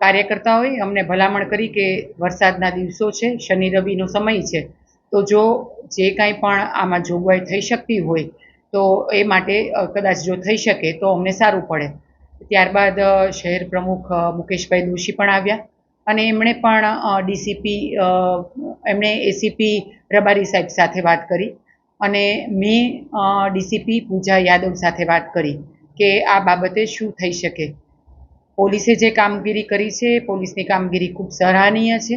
કાર્યકર્તાઓએ અમને ભલામણ કરી કે વરસાદના દિવસો છે, શનિ રવિનો સમય છે. તો જો જે કાંઈ પણ આમાં જોગવાઈ થઈ શકતી હોય, તો એ માટે કદાચ જો થઈ શકે તો અમને સારું પડે. ત્યારબાદ શહેર પ્રમુખ મુકેશભાઈ દોશી પણ આવ્યા. અને એમણે પણ ડીસીપી એમણે એસીપી રબારી સાહેબ સાથે વાત કરી. અને મેં ડીસીપી પૂજા યાદવ સાથે વાત કરી કે આ બાબતે શું થઈ શકે. પોલીસે જે કામગીરી કરી છે, પોલીસની કામગીરી ખૂબ સરાહનીય છે.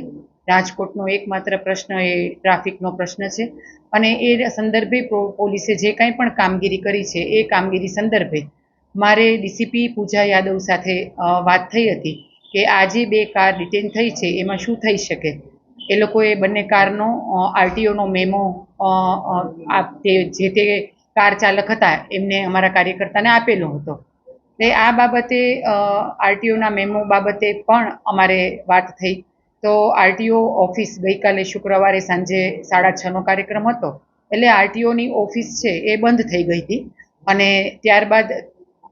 રાજકોટનો એકમાત્ર પ્રશ્ન એ ટ્રાફિકનો પ્રશ્ન છે. અને એ સંદર્ભે પોલીસે જે કાંઈ પણ કામગીરી કરી છે, એ કામગીરી સંદર્ભે મારે ડીસીપી પૂજા યાદવ સાથે વાત થઈ હતી કે આ જે બે કાર ડિટેન થઈ છે, એમાં શું થઈ શકે? એ લોકોએ બંને કારનો આરટીઓનો મેમો જે તે કાર ચાલક હતા, એમને અમારા કાર્યકર્તાને આપેલો હતો. તે આ બાબતે આરટીઓના મેમો બાબતે પણ અમારે વાત થઈ. તો આરટીઓ ઓફિસ ગઈકાલે શુક્રવારે સાંજે સાડા છનો કાર્યક્રમ હતો. એટલે આરટીઓની ઓફિસ છે એ બંધ થઈ ગઈ હતી. અને ત્યારબાદ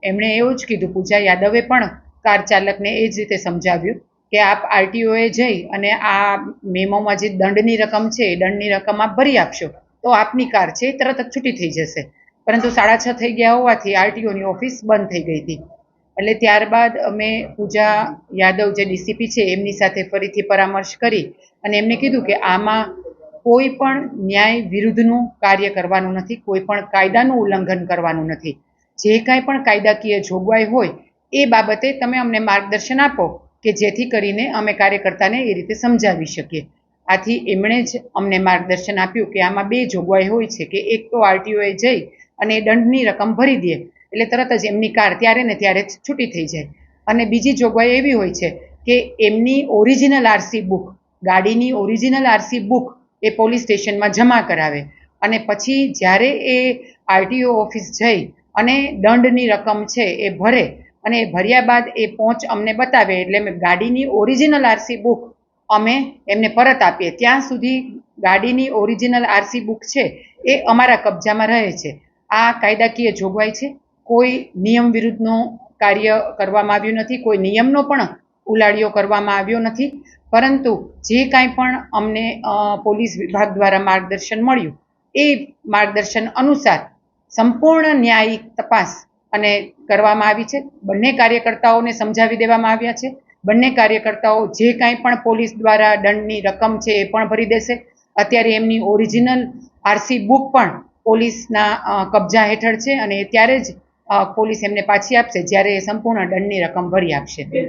એમણે એવું જ કીધું, પૂજા યાદવે પણ કાર ચાલકને એ જ રીતે સમજાવ્યું કે આપ આરટીઓએ જઈ અને આ મેમોમાં જે દંડની રકમ છે એ દંડની રકમ આપ ભરી આપશો. તો આપની કાર છે એ તરત જ છૂટી થઈ જશે. પરંતુ સાડા છ થઈ ગયા હોવાથી આરટીઓની ઓફિસ બંધ થઈ ગઈ હતી. એટલે ત્યારબાદ અમે પૂજા યાદવ જે ડીસીપી છે, એમની સાથે ફરીથી પરામર્શ કરી અને એમને કીધું કે આમાં કોઈ પણ ન્યાય વિરુદ્ધનું કાર્ય કરવાનું નથી, કોઈ પણ કાયદાનું ઉલ્લંઘન કરવાનું નથી. જે કાંઈ પણ કાયદાકીય જોગવાઈ હોય, એ બાબતે તમે અમને માર્ગદર્શન આપો કે જેથી કરીને અમે કાર્યકર્તાને એ રીતે સમજાવી શકીએ. આથી એમણે જ અમને માર્ગદર્શન આપ્યું કે આમાં બે જોગવાઈ હોય છે, કે એક તો આરટીઓએ જઈ અને એ દંડની રકમ ભરી દે. એટલે તરત જ એમની કાર ત્યારે ને ત્યારે જ છૂટી થઈ જાય. અને બીજી જોગવાઈ એવી હોય છે કે એમની ઓરિજિનલ આરસી બુક ગાડીની ઓરિજિનલ આરસી બુક એ પોલીસ સ્ટેશનમાં જમા કરાવે. અને પછી જ્યારે એ આરટીઓ ઓફિસ જઈ અને દંડની રકમ છે એ ભરે અને એ ભર્યા બાદ એ પહોંચ અમને બતાવે, એટલે ગાડીની ઓરિજિનલ આરસી બુક અમે એમને પરત આપીએ. ત્યાં સુધી ગાડીની ઓરિજિનલ આરસી બુક છે એ અમારા કબજામાં રહે છે. આ કાયદાકીય જોગવાઈ છે. કોઈ નિયમ વિરુદ્ધનું કાર્ય કરવામાં આવ્યું નથી, કોઈ નિયમનો પણ ઉલાડિયો કરવામાં આવ્યો નથી. પરંતુ જે કાંઈ પણ અમને પોલીસ વિભાગ દ્વારા માર્ગદર્શન મળ્યું, એ માર્ગદર્શન અનુસાર સંપૂર્ણ ન્યાયિક તપાસ અને કરવામાં આવી છે. બંને કાર્યકર્તાઓને સમજાવી દેવામાં આવ્યા છે. બંને કાર્યકર્તાઓ જે કાંઈ પણ પોલીસ દ્વારા દંડની રકમ છે એ પણ ભરી દેશે. અત્યારે એમની ઓરિજિનલ આરસી બુક પણ પોલીસના કબજા હેઠળ છે અને ત્યારે જ પોલીસ એમને પાછી આપશે જ્યારે સંપૂર્ણ દંડની રકમ ભરી આપશે.